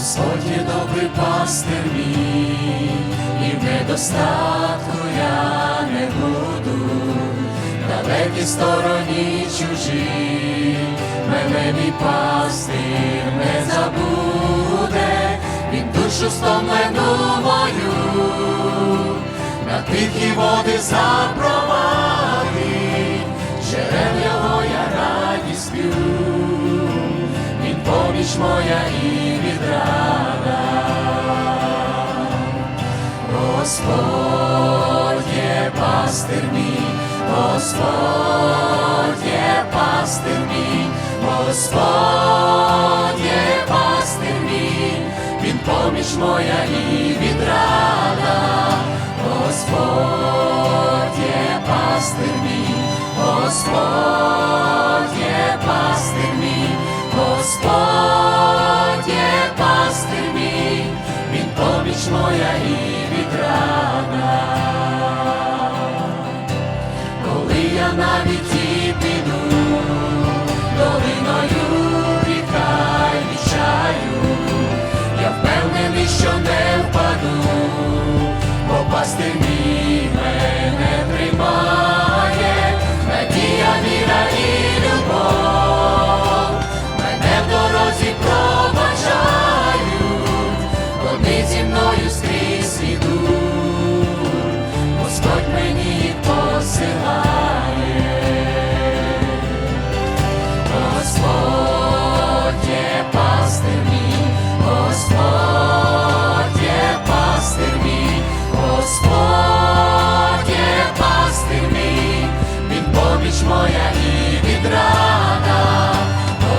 Господь є добрий пастир мій, і в недостатку я не буду, далекій стороні чужі, мене мій пастир не забуде, він душу стомлену мою, на тихі води запровадить, поміч моя і відрада, Господь є пастир мій, Господь є пастир мій, Господь є пастир мій, Він поміч моя і відрада, Господь є пастир мій, Господь є пастир мій, Господь. сонця вітрана, коли я навіть і піду долиною ріка вічаю, я впевнений, що не впаду попасти. моя і відрада,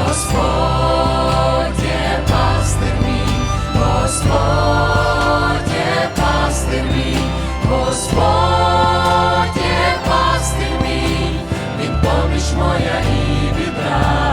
Господь є пастир мій, Господь є пастир мій, Господь є пастир мій, він поміч моя і відрада.